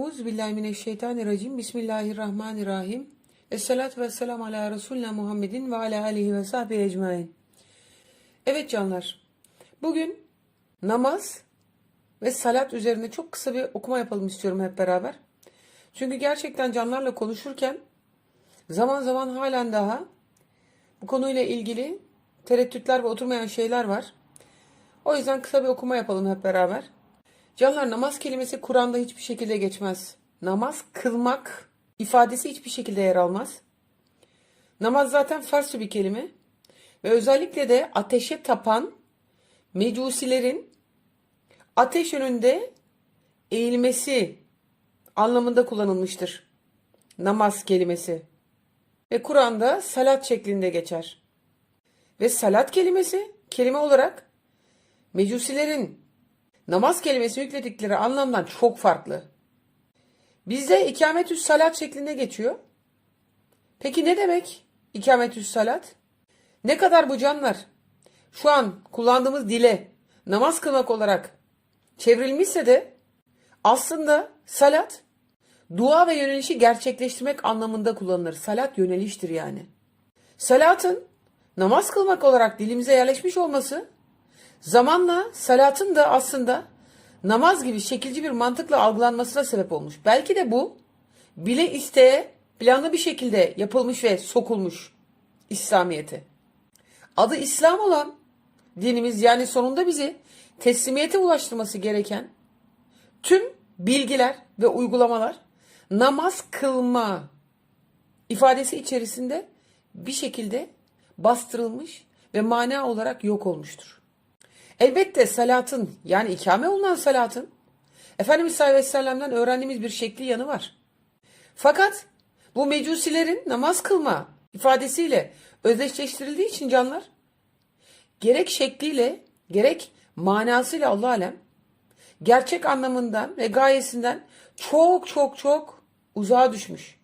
Euzubillahimineşşeytanirracim. Bismillahirrahmanirrahim. Esselatu vesselam ala Resulina Muhammedin ve ala alihi ve sahbihi ecmain. Evet canlar. Bugün namaz ve salat üzerine çok kısa bir okuma yapalım istiyorum hep beraber. Çünkü gerçekten canlarla konuşurken zaman zaman halen daha bu konuyla ilgili tereddütler ve oturmayan şeyler var. O yüzden kısa bir okuma yapalım hep beraber. Canlar namaz kelimesi Kur'an'da hiçbir şekilde geçmez. Namaz kılmak ifadesi hiçbir şekilde yer almaz. Namaz zaten Farsça bir kelime ve özellikle de ateşe tapan mecusilerin ateş önünde eğilmesi anlamında kullanılmıştır. Namaz kelimesi. Ve Kur'an'da salat şeklinde geçer. Ve salat kelimesi kelime olarak mecusilerin namaz kelimesi yükledikleri anlamdan çok farklı. Bizde ikametüs salat şeklinde geçiyor. Peki ne demek ikametüs salat? Ne kadar bu canlar şu an kullandığımız dile namaz kılmak olarak çevrilmişse de aslında salat dua ve yönelişi gerçekleştirmek anlamında kullanılır. Salat yöneliştir yani. Salatın namaz kılmak olarak dilimize yerleşmiş olması Zamanla salatın da aslında namaz gibi şekilci bir mantıkla algılanmasına sebep olmuş. Belki de bu bile isteye planlı bir şekilde yapılmış ve sokulmuş İslamiyete. Adı İslam olan dinimiz yani sonunda bizi teslimiyete ulaştırması gereken tüm bilgiler ve uygulamalar namaz kılma ifadesi içerisinde bir şekilde bastırılmış ve mana olarak yok olmuştur. Elbette salatın yani ikame olunan salatın Efendimiz sallallahu aleyhi ve sellem'den öğrendiğimiz bir şekli yanı var. Fakat bu mecusilerin namaz kılma ifadesiyle özdeşleştirildiği için canlar gerek şekliyle gerek manasıyla Allah alem gerçek anlamından ve gayesinden çok çok çok uzağa düşmüş.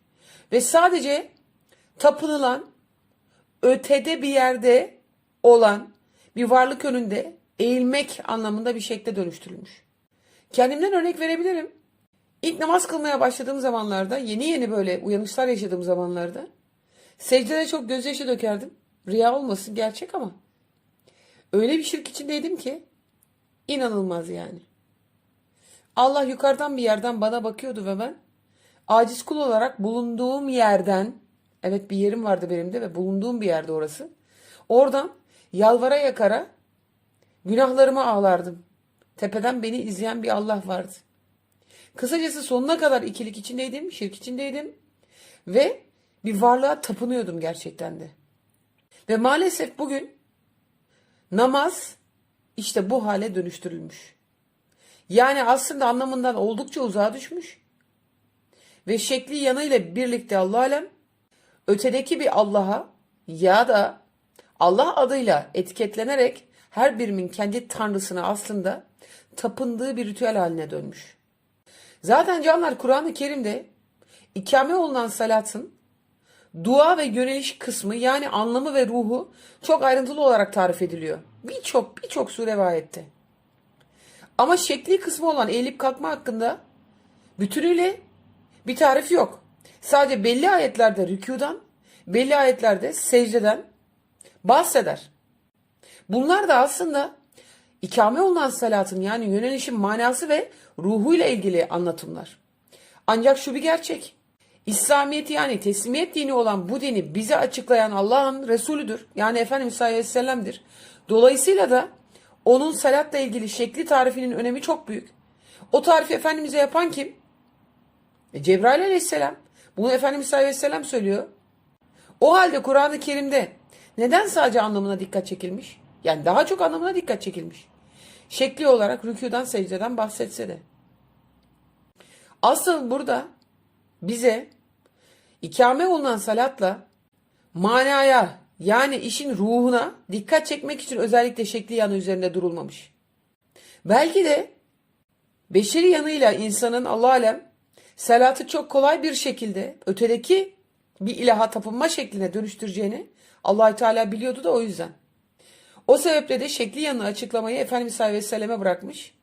Ve sadece tapınılan ötede bir yerde olan bir varlık önünde eğilmek anlamında bir şekle dönüştürülmüş. Kendimden örnek verebilirim. İlk namaz kılmaya başladığım zamanlarda, yeni yeni böyle uyanışlar yaşadığım zamanlarda secdede çok gözyaşı dökerdim. Riya olmasın gerçek ama. Öyle bir şirk içindeydim ki inanılmaz yani. Allah yukarıdan bir yerden bana bakıyordu ve ben aciz kul olarak bulunduğum yerden evet bir yerim vardı benim de ve bulunduğum bir yerde orası. Oradan yalvara yakara Günahlarıma ağlardım. Tepeden beni izleyen bir Allah vardı. Kısacası sonuna kadar ikilik içindeydim, şirk içindeydim ve bir varlığa tapınıyordum gerçekten de. Ve maalesef bugün namaz işte bu hale dönüştürülmüş. Yani aslında anlamından oldukça uzağa düşmüş. Ve şekli yanıyla birlikte Allah alem ötedeki bir Allah'a ya da Allah adıyla etiketlenerek her birimin kendi tanrısına aslında tapındığı bir ritüel haline dönmüş. Zaten canlar Kur'an-ı Kerim'de ikame olunan salatın dua ve yöneliş kısmı yani anlamı ve ruhu çok ayrıntılı olarak tarif ediliyor. Birçok birçok sure ve ayette. Ama şekli kısmı olan eğilip kalkma hakkında bütünüyle bir tarif yok. Sadece belli ayetlerde rükudan, belli ayetlerde secdeden bahseder. Bunlar da aslında ikame olunan salatın yani yönelişin manası ve ruhuyla ilgili anlatımlar. Ancak şu bir gerçek. İslamiyet yani teslimiyet dini olan bu dini bize açıklayan Allah'ın Resulüdür. Yani Efendimiz sallallahu aleyhi ve sellem'dir. Dolayısıyla da onun salatla ilgili şekli tarifinin önemi çok büyük. O tarifi Efendimiz'e yapan kim? E, Cebrail aleyhisselam. Bunu Efendimiz sallallahu aleyhi ve sellem söylüyor. O halde Kur'an-ı Kerim'de neden sadece anlamına dikkat çekilmiş? Yani daha çok anlamına dikkat çekilmiş. Şekli olarak rüküden secdeden bahsetse de. Asıl burada bize ikame olunan salatla manaya yani işin ruhuna dikkat çekmek için özellikle şekli yanı üzerinde durulmamış. Belki de beşeri yanıyla insanın Allah alem salatı çok kolay bir şekilde ötedeki bir ilaha tapınma şekline dönüştüreceğini allah Teala biliyordu da o yüzden. O sebeple de şekli yanı açıklamayı Efendimiz sallallahu aleyhi ve selleme bırakmış.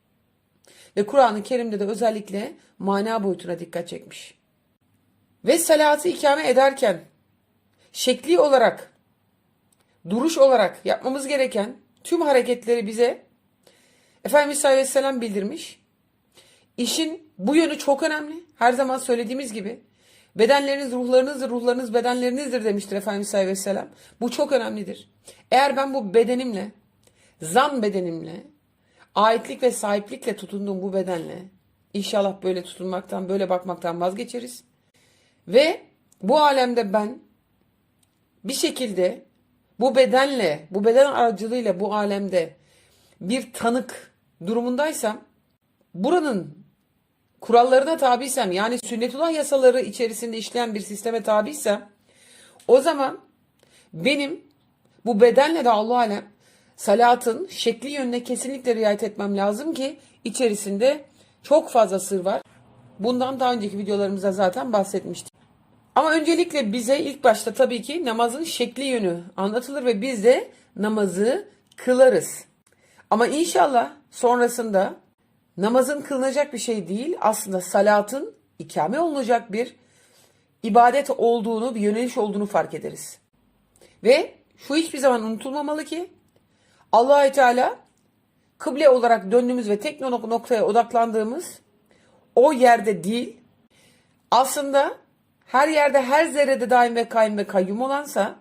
Ve Kur'an-ı Kerim'de de özellikle mana boyutuna dikkat çekmiş. Ve salatı ikame ederken şekli olarak, duruş olarak yapmamız gereken tüm hareketleri bize Efendimiz sallallahu aleyhi ve sellem bildirmiş. İşin bu yönü çok önemli. Her zaman söylediğimiz gibi bedenleriniz ruhlarınızdır, ruhlarınız bedenlerinizdir demiştir Efendimiz sallallahu aleyhi ve sellem. Bu çok önemlidir. Eğer ben bu bedenimle, zan bedenimle, aitlik ve sahiplikle tutunduğum bu bedenle inşallah böyle tutunmaktan, böyle bakmaktan vazgeçeriz. Ve bu alemde ben bir şekilde bu bedenle, bu beden aracılığıyla bu alemde bir tanık durumundaysam buranın kurallarına tabiysem yani sünnetullah yasaları içerisinde işleyen bir sisteme tabiysem o zaman benim bu bedenle de Allah alem salatın şekli yönüne kesinlikle riayet etmem lazım ki içerisinde çok fazla sır var. Bundan daha önceki videolarımızda zaten bahsetmiştik. Ama öncelikle bize ilk başta tabii ki namazın şekli yönü anlatılır ve biz de namazı kılarız. Ama inşallah sonrasında namazın kılınacak bir şey değil aslında salatın ikame olunacak bir ibadet olduğunu, bir yöneliş olduğunu fark ederiz. Ve şu hiçbir zaman unutulmamalı ki allah Teala kıble olarak döndüğümüz ve tek noktaya odaklandığımız o yerde değil aslında her yerde her zerrede daim ve kaim ve kayyum olansa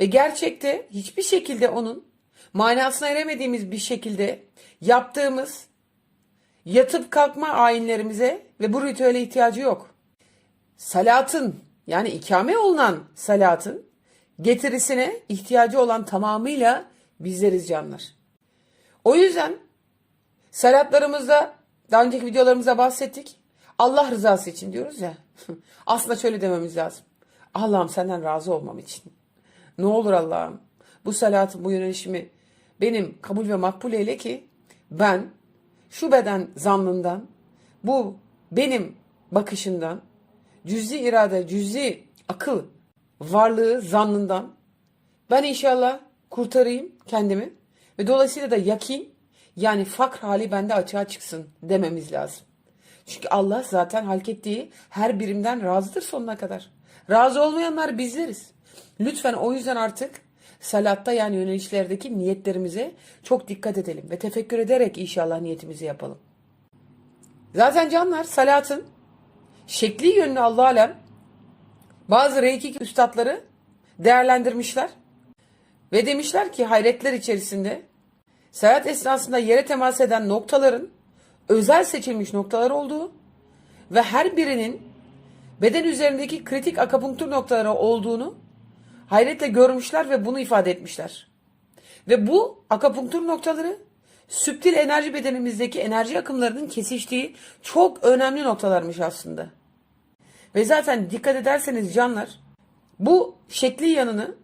ve gerçekte hiçbir şekilde onun manasına eremediğimiz bir şekilde yaptığımız yatıp kalkma ayinlerimize ve bu ritüele ihtiyacı yok. Salatın yani ikame olunan salatın getirisine ihtiyacı olan tamamıyla bizleriz canlar. O yüzden salatlarımızda daha önceki videolarımızda bahsettik. Allah rızası için diyoruz ya. Aslında şöyle dememiz lazım. Allah'ım senden razı olmam için. Ne olur Allah'ım bu salatın bu yönelişimi benim kabul ve makbul eyle ki ben şu beden zannından bu benim bakışından cüzi irade, cüzi akıl varlığı zannından ben inşallah kurtarayım kendimi ve dolayısıyla da yakin yani fakr hali bende açığa çıksın dememiz lazım. Çünkü Allah zaten halk ettiği her birimden razıdır sonuna kadar. Razı olmayanlar bizleriz. Lütfen o yüzden artık salatta yani yönelişlerdeki niyetlerimize çok dikkat edelim ve tefekkür ederek inşallah niyetimizi yapalım. Zaten canlar salatın şekli yönünü Allah alem bazı reiki üstadları değerlendirmişler ve demişler ki hayretler içerisinde salat esnasında yere temas eden noktaların özel seçilmiş noktalar olduğu ve her birinin beden üzerindeki kritik akupunktur noktaları olduğunu hayretle görmüşler ve bunu ifade etmişler. Ve bu akupunktur noktaları süptil enerji bedenimizdeki enerji akımlarının kesiştiği çok önemli noktalarmış aslında. Ve zaten dikkat ederseniz canlar bu şekli yanını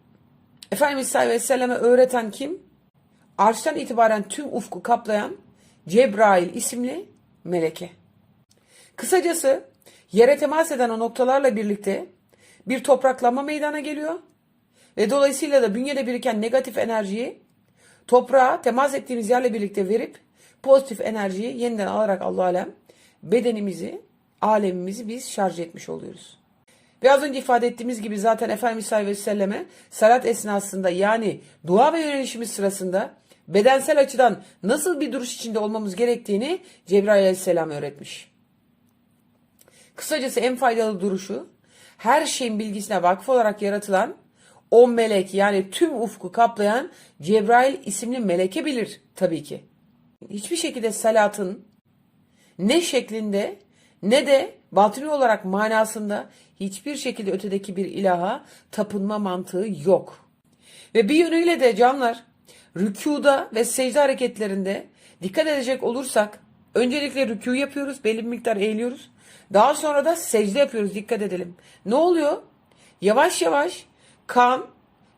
Efendimiz sallallahu aleyhi ve selleme öğreten kim? Arştan itibaren tüm ufku kaplayan Cebrail isimli meleke. Kısacası yere temas eden o noktalarla birlikte bir topraklanma meydana geliyor ve dolayısıyla da bünyede biriken negatif enerjiyi toprağa temas ettiğimiz yerle birlikte verip pozitif enerjiyi yeniden alarak Allah alem bedenimizi, alemimizi biz şarj etmiş oluyoruz. Ve az önce ifade ettiğimiz gibi zaten Efendimiz sallallahu aleyhi salat esnasında yani dua ve yönelişimiz sırasında bedensel açıdan nasıl bir duruş içinde olmamız gerektiğini Cebrail aleyhisselam öğretmiş. Kısacası en faydalı duruşu her şeyin bilgisine vakıf olarak yaratılan o melek yani tüm ufku kaplayan Cebrail isimli meleke bilir tabii ki. Hiçbir şekilde salatın ne şeklinde ne de batini olarak manasında hiçbir şekilde ötedeki bir ilaha tapınma mantığı yok. Ve bir yönüyle de canlar rükuda ve secde hareketlerinde dikkat edecek olursak öncelikle rükû yapıyoruz belli bir miktar eğiliyoruz. Daha sonra da secde yapıyoruz dikkat edelim. Ne oluyor? Yavaş yavaş kan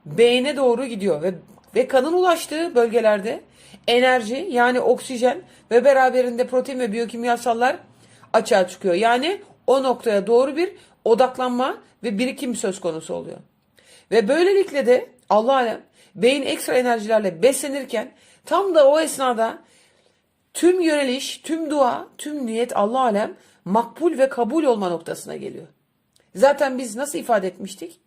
beyne doğru gidiyor ve ve kanın ulaştığı bölgelerde enerji yani oksijen ve beraberinde protein ve biyokimyasallar açığa çıkıyor. Yani o noktaya doğru bir odaklanma ve birikim söz konusu oluyor. Ve böylelikle de Allah alem beyin ekstra enerjilerle beslenirken tam da o esnada tüm yöneliş, tüm dua, tüm niyet Allah alem makbul ve kabul olma noktasına geliyor. Zaten biz nasıl ifade etmiştik?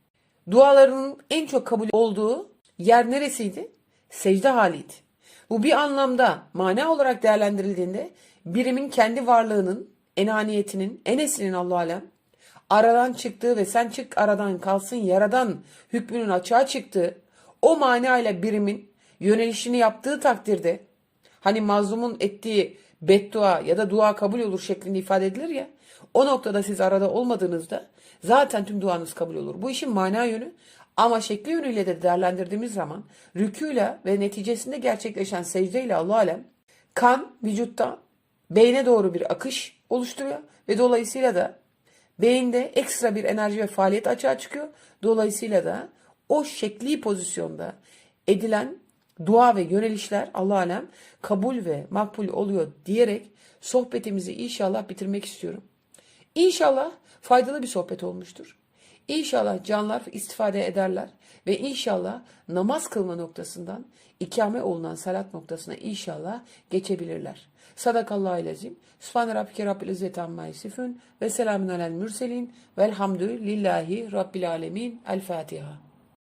Dualarının en çok kabul olduğu yer neresiydi? Secde haliydi. Bu bir anlamda mana olarak değerlendirildiğinde birimin kendi varlığının, enaniyetinin, enesinin Allah alem aradan çıktığı ve sen çık aradan kalsın yaradan hükmünün açığa çıktığı o manayla birimin yönelişini yaptığı takdirde hani mazlumun ettiği beddua ya da dua kabul olur şeklinde ifade edilir ya o noktada siz arada olmadığınızda zaten tüm duanız kabul olur. Bu işin mana yönü ama şekli yönüyle de değerlendirdiğimiz zaman rükûyla ve neticesinde gerçekleşen secdeyle Allah alem kan vücutta beyne doğru bir akış oluşturuyor ve dolayısıyla da beyinde ekstra bir enerji ve faaliyet açığa çıkıyor. Dolayısıyla da o şekli pozisyonda edilen dua ve yönelişler Allah alem kabul ve makbul oluyor diyerek sohbetimizi inşallah bitirmek istiyorum. İnşallah faydalı bir sohbet olmuştur. İnşallah canlar istifade ederler ve inşallah namaz kılma noktasından ikame olunan salat noktasına inşallah geçebilirler. Sadakallahu lezim. Sübhane Rabbike Rabbil İzzeti Amma Yasifun ve selamun alel mürselin velhamdülillahi Rabbil Alemin. El Fatiha.